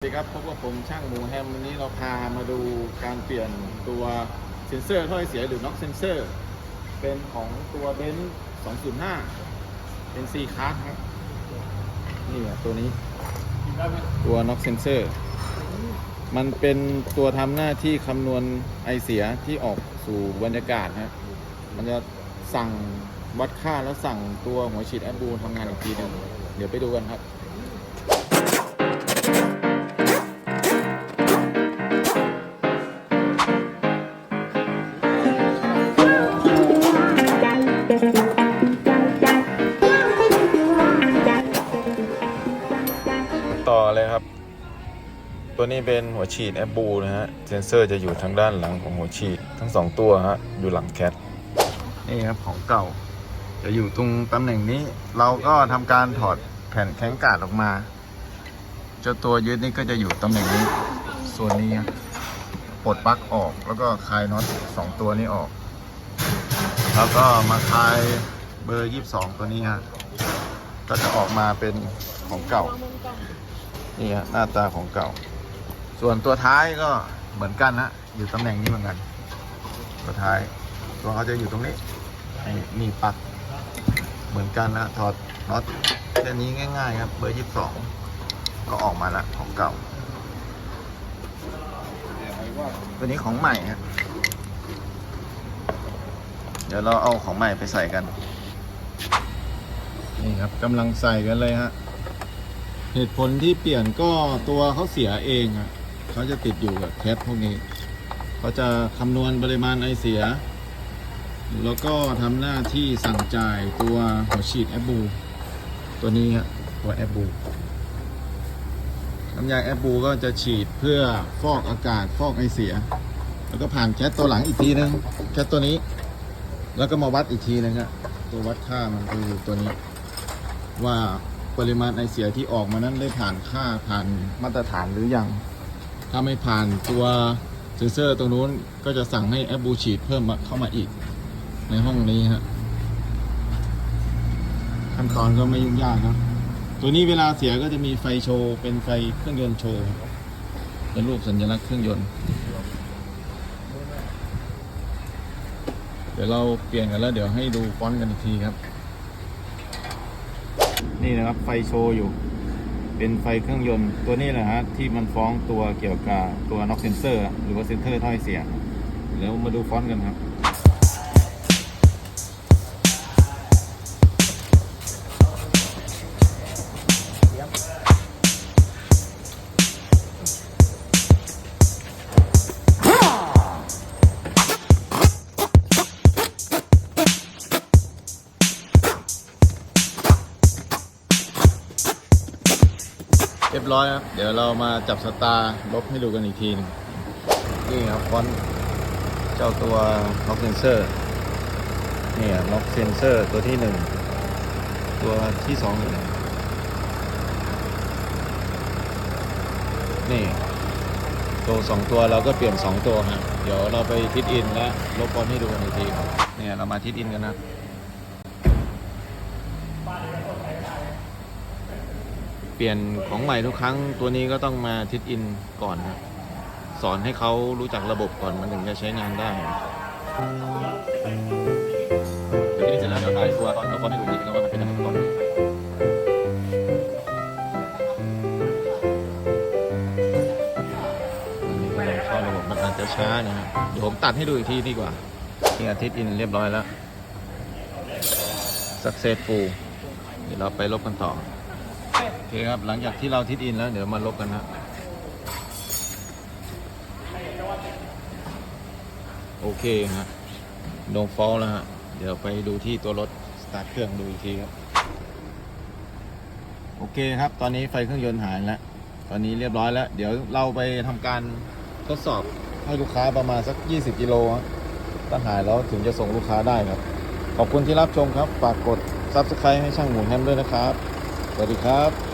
สวัสดีครับพบกับผมช่างหมูแฮมวันนี้เราพามาดูการเปลี่ยนตัวเซนเซอร์ถ้อยเสียหรือน็อกเซนเซอร์ เป็นของตัวเบนซ์205 เป็น C คาร์ครับนี่อะตัวนี้ตัวน็อกเซนเซอร์ มันเป็นตัวทำหน้าที่คำนวณไอเสียที่ออกสู่บรรยากาศฮะมันจะสั่งวัดค่าแล้วสั่งตัวหัวฉีดแอปบูลทำงานอีกทีหนึงเดี๋ยวไปดูกันครับ ต่อเลยครับ ตัวนี้เป็นหัวฉีดแอปบูนะฮะ เซนเซอร์จะอยู่ทางด้านหลังของหัวฉีดทั้งสองตัวฮะ อยู่หลังแคทนี่ครับของเก่า จะอยู่ตรงตำแหน่งนี้ เราก็ทำการถอดแผ่นแข้งกาดออกมา เจ้าตัวยึดนี่ก็จะอยู่ตำแหน่งนี้ ส่วนนี้ปลดปลั๊กออกแล้วก็คลายน็อตสองตัวนี้ออก แล้วก็มาคายเบอร์ 22 ตัวนี้ฮะก็จะออกมาเป็นของเก่า นี่ฮะหน้าตาของเก่า ส่วนตัวท้ายก็เหมือนกันนะอยู่ตำแหน่งนี้เหมือนกัน ตัวท้าย ตัวเขาจะอยู่ตรงนี้นี่นี่ปักเหมือนกันนะถอดน็อตแค่นี้ง่าย ๆ ครับ เบอร์ 22 ก็ออกมาละของเก่า ตัวนี้ของใหม่ฮะ เดี๋ยวเราเอาของใหม่ไปใส่กัน นี่ครับกำลังใส่กันเลยฮะ เหตุผลที่เปลี่ยนก็ตัวเขาเสียเองอะเขาจะติดอยู่กับแคปพวกนี้เขาจะคำนวณปริมาณไอเสีย แล้วก็ทำหน้าที่สั่งจ่ายตัวหัวฉีดแอปบู ตัวนี้ฮะตัวแอปบูน้ำยาแอปบูก็จะฉีดเพื่อฟอกอากาศฟอกไอเสีย แล้วก็ผ่านแคทตัวหลังอีกทีนึงแคทตัวนี้ แล้วก็มาวัดอีกทีนึงฮะตัววัดค่ามันคือตัวนี้ ว่าปริมาณไอเสียที่ออกมานั้นได้ผ่านค่าผ่านมาตรฐานหรือยัง ถ้าไม่ผ่านตัวเซนเซอร์ตรงนู้นก็จะสั่งให้แอปบูฉีดเพิ่มมาเข้ามาอีก ในห้องนี้ฮะขั้นตอนก็ไม่ยุ่งยากครับตัวนี้เวลาเสียก็จะมีไฟโชว์เป็นไฟเครื่องยนต์โชว์เป็นรูปสัญลักษณ์เครื่องยนต์ ดี๋ยวเราเปลี่ยนกันแล้ว เดี๋ยวให้ดูฟอนต์กันอีกทีครับ นี่นะครับไฟโชว์อยู่ เป็นไฟเครื่องยนต์ตัวนี้แหละฮะที่มันฟ้องตัวเกี่ยวกับตัวน็อกเซนเซอร์ หรือว่าเซนเซอร์ถ้อยเสียงแล้วมาดูฟอนต์กันครับ รียบร้อยครับ เดี๋ยวเรามาจับสตาร์ลบให้ดูกันอีกทีหนึงนี่ครับฟอนต์เจ้าตัวล็อกเซนเซอร์นี่ล็อกเซนเซอร์ตัวที่หนึ่งตัวที่สองนี่ตัวสองตัวเราก็เปลี่ยนสองตัวฮะเดี๋ยวเราไปทิดอินและลบฟอนต์ให้ดูกันอีกทีครับเนี่ยเรามาทิดอินกันนะ เปลี่ยนของใหม่ทุกครั้งตัวนี้ก็ต้องมาทิดอินก่อนครับสอนให้เขารู้จักระบบก่อนมันถึงจะใช้งานได้เดี๋ยวที่นี่เสร็จแล้วเดี๋ยวถ่ายตัวตอนเอาฟอนต์ให้ดูอีกทีแล้วว่ามันเป็นยังไงก่อนอันนี้ก็ยังเข้าระบบมันอาจจะช้านะฮะเดี๋ยวผมตัดให้ดูอีกทีดีกว่านี่อาทิตย์อินเรียบร้อยแล้ว successful เดี๋ยวเราไปลบกันต่อ เคครับหลังจากที่เราทิดอินแล้วเดี๋ยวมาลบกันฮะโอเคฮะโดนฟอลแล้วฮะเดี๋ยวไปดูที่ตัวรถสตาร์ทเครื่องดูอีกทีครับโอเคครับ ตอนนี้ไฟเครื่องยนต์หายแล้วตอนนี้เรียบร้อยแล้ว เดี๋ยวเราไปทำการทดสอบให้ลูกค้าประมาณสัก 20 กิโละถ้าหายแล้วถึงจะส่งลูกค้าได้ครับ ขอบคุณที่รับชมครับ ฝากกด Subscribe ให้ช่างหมูแฮมด้วยนะครับ สวัสดีครับ